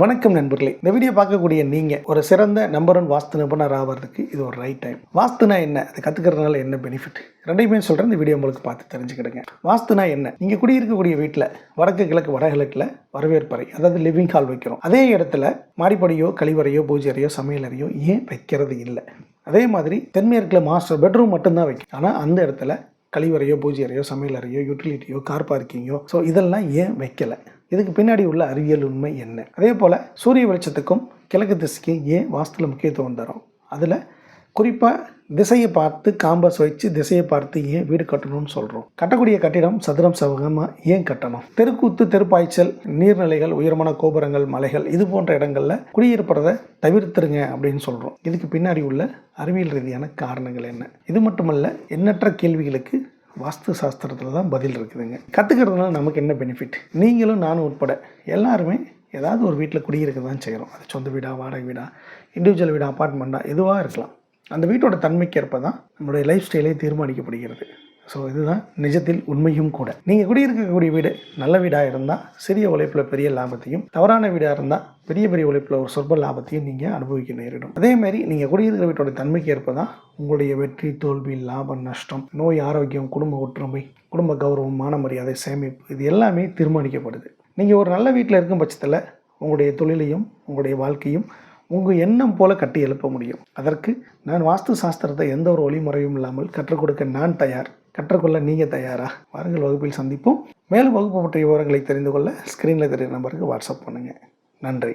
வணக்கம் நண்பர்களே. இந்த வீடியோ பார்க்கக்கூடிய நீங்கள் ஒரு சிறந்த நம்பர் ஒன் வாஸ்து நிபுணர் ஆகிறதுக்கு இது ஒரு ரைட் டைம் வாஸ்துனா என்ன? அதை கற்றுக்கிறதுனால என்ன பெனிஃபிட் ரெண்டையுமே சொல்கிறேன் இந்த வீடியோ உங்களுக்கு பார்த்து தெரிஞ்சுக்கிடுங்க. வாஸ்துனா என்ன? நீங்கள் குடியிருக்கக்கூடிய வீட்டில் வடக்கு கிழக்கு வடகிழக்கில் வரவேற்பறை அதாவது லிவிங் ஹால் வைக்கிறோம். அதே இடத்துல மாடிப்படியோ கழிவறையோ பூஜை அறையோ சமையலறையோ ஏன் வைக்கிறது இல்லை? அதே மாதிரி தென்மேற்கில் மாஸ்டர் பெட்ரூம் மட்டும்தான் வைக்கும் ஆனால் அந்த இடத்துல கழிவறையோ பூஜை அறையோ சமையல் அறையோ யூட்டிலிட்டியோ கார் பார்க்கிங்கோ ஸோ இதெல்லாம் ஏன் வைக்கலை? இதுக்கு பின்னாடி உள்ள அறிவியல் உண்மை என்ன? அதே போல் சூரிய வெளிச்சத்துக்கும் கிழக்கு திசைக்கும் ஏன் வாஸ்துல முக்கியத்துவம் தரும்? அதில் குறிப்பாக திசையை பார்த்து காம்பஸ் வச்சு திசையை பார்த்து ஏன் வீடு கட்டணும்னு சொல்கிறோம் கட்டக்கூடிய கட்டிடம் சதுரம் சவகமாக ஏன் கட்டணும்? தெருக்கூத்து தெருப்பாய்ச்சல் நீர்நிலைகள் உயரமான கோபுரங்கள் மலைகள் இது போன்ற இடங்களில் குடியிருப்பதை தவிர்த்துருங்க அப்படின்னு சொல்கிறோம் இதுக்கு பின்னாடி உள்ள அறிவியல் ரீதியான காரணங்கள் என்ன? இது மட்டுமல்ல எண்ணற்ற கேள்விகளுக்கு வாஸ்து சாஸ்திரத்தில் தான் பதில் இருக்குதுங்க. கற்றுக்கிறதுனால நமக்கு என்ன பெனிஃபிட் நீங்களும் நானும் உட்பட எல்லாருமே ஏதாவது ஒரு வீட்டில் குடியிருக்க தான் செய்கிறோம் அது சொந்த வீடா வாடகை வீடா இண்டிவிஜுவல் வீடாக அப்பார்ட்மெண்ட்டா எதுவாக இருக்கலாம். அந்த வீட்டோட தன்மைக்கு ஏற்ப தான் நம்மளுடைய லைஃப் ஸ்டைலே தீர்மானிக்கப்படுகிறது. ஸோ இதுதான் நிஜத்தில் உண்மையும் கூட. நீங்கள் குடியிருக்கக்கூடிய வீடு நல்ல வீடாக இருந்தால் சிறிய உழைப்பில் பெரிய லாபத்தையும் தவறான வீடாக இருந்தால் பெரிய பெரிய உழைப்பில் ஒரு சொற்ப லாபத்தையும் நீங்கள் அனுபவிக்க நேரிடும். அதேமாதிரி நீங்கள் குடியிருக்கிற வீட்டோட தன்மைக்கு ஏற்ப தான் உங்களுடைய வெற்றி தோல்வி லாபம் நஷ்டம் நோய் ஆரோக்கியம் குடும்ப ஒற்றுமை குடும்ப கௌரவம் மான மரியாதை சேமிப்பு இது எல்லாமே தீர்மானிக்கப்படுது. நீங்கள் ஒரு நல்ல வீட்டில் இருக்கும் பட்சத்தில் உங்களுடைய தொழிலையும் உங்களுடைய வாழ்க்கையும் உங்கள் எண்ணம் போல கட்டி எழுப்ப முடியும். அதற்கு நான் வாஸ்து சாஸ்திரத்தை எந்த ஒரு வழிமுறையும் இல்லாமல் கற்றுக் கொடுக்க நான் தயார். கற்றுக்கொள்ள நீங்கள் தயாரா? வாருங்கள் வகுப்பில் சந்திப்போம். மேலும் வகுப்பு பற்றிய விவரங்களை தெரிந்து கொள்ள ஸ்க்ரீனில் தெரியும் நம்பருக்கு வாட்ஸ்அப் பண்ணுங்கள் நன்றி.